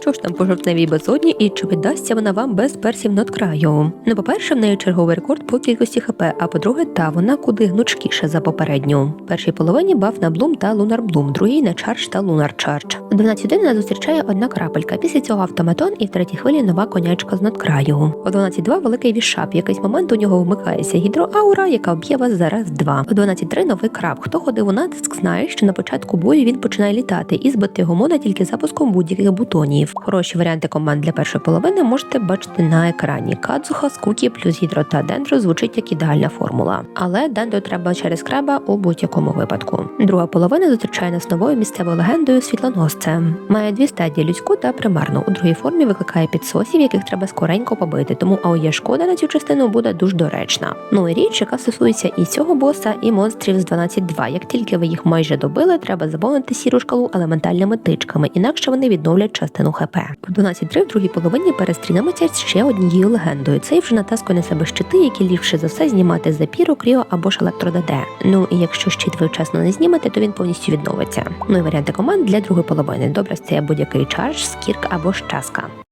Що ж там по жовтневій безодні і чи віддасться вона вам без персів надкраю? Ну, по-перше, в неї черговий рекорд по кількості хп, а по-друге, та вона куди гнучкіша за попередню. В першій половині баф на Блум та Лунар Блум, другій на Чардж та Лунар Чардж. У 12 нас зустрічає одна крапелька. Після цього автоматон і в третій хвилі нова конячка з надкраю. У 12.2 великий вішап. Якийсь момент у нього вмикається гідроаура, яка вб'є вас за раз два. У 12.3 новий краб. Хто ходив у натиск, знає, що на початку бою він починає літати і збити його можна тільки запуском будь-яких бутонів. Хороші варіанти команд для першої половини можете бачити на екрані. Кадзуха, Скукі плюс гідро та дендро звучить як ідеальна формула. Але дендро треба через краба у будь-якому випадку. Друга половина зустрічає нас новою місцевою легендою світлоносцем. Має дві стадії людську та примарну. У другій формі викликає підсосів, яких треба скоренько побити. Тому АОЄ шкода на цю частину буде дуже доречна. Ну і річ, яка стосується і цього боса, і монстрів з 12.2. Як тільки ви їх майже добили, треба заповнити сіру шкалу елементальними тичками, інакше вони відновлять частину ХП. У 12.3 в другій половині перестрінемося ще однією легендою. Цей вже натаскує на себе щити, які ліпше за все знімати з запіру, кріо або ж електродаде. Ну і якщо щит ви вчасно не знімете, то він повністю відновиться. Ну і варіанти команд для другої половини. Добре, це будь-який чардж, скірк або щаска.